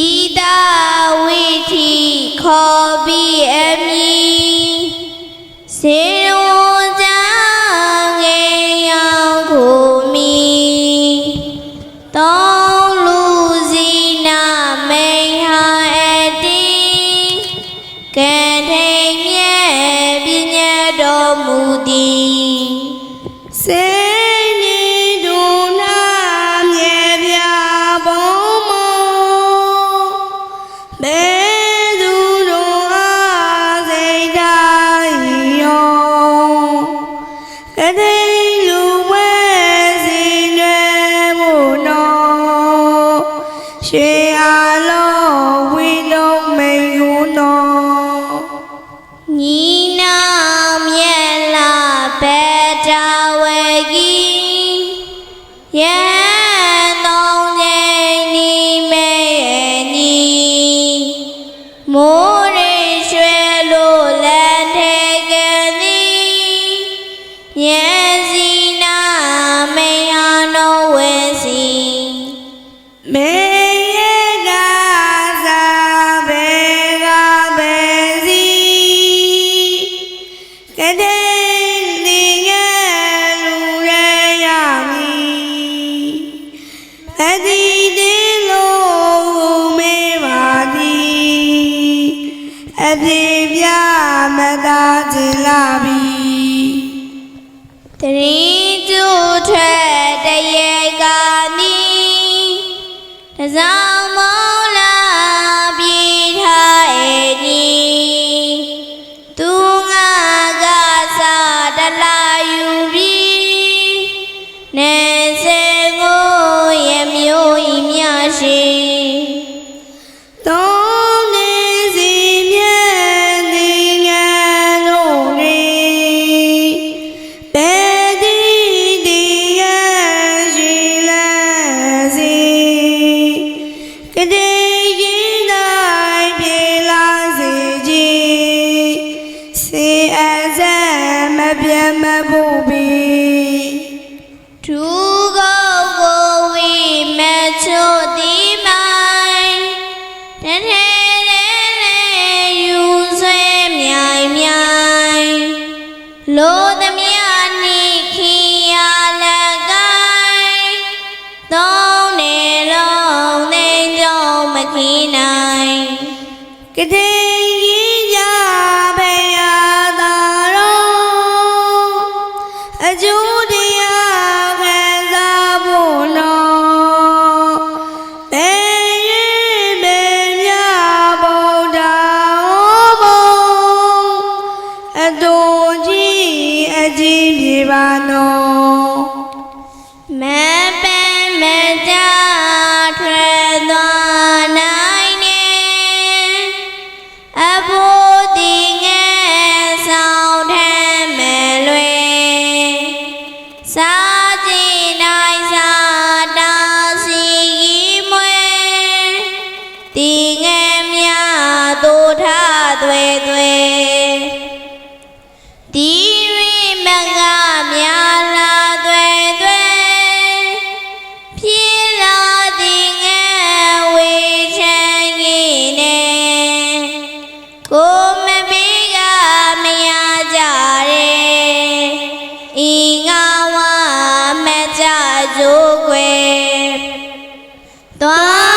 ဤတာဝိသီခေါ်ပြီးအမည်စေရောကြငယ်ရောက်ကိုမီတောင်းလူစီနာမိန်ဟာအတီကံထိန်မြဲပညာတော်မူသည် ရှေအားလုံးဝိလုံးမိန်ဟုနောညီနာမြက်လာဘက်တာဝဲကြီးရန်တော်ငယ်နီမဲညီမိုး အဒီပြမသာချင်လာပြီတရင်ကျိုးထွက်တရေကနီတစောင်းမောင်းလာပြေထားရဲ့နီသူငါကစားတလာယူပြီးနေ မ်းမပြတ်မဖို့ပြီသူကိုကိုဝိမချိုတိမိုင်တထဲလဲလဲယူဆွဲမြိုင်မြိုင်လိုသမျှနိခိယလကိုင်းသုံးနေလုံးသိမ်းကြုံမခိနိုင်ကတဲ့ တူကြီးအကြီးပြေပါနော်မ Wah.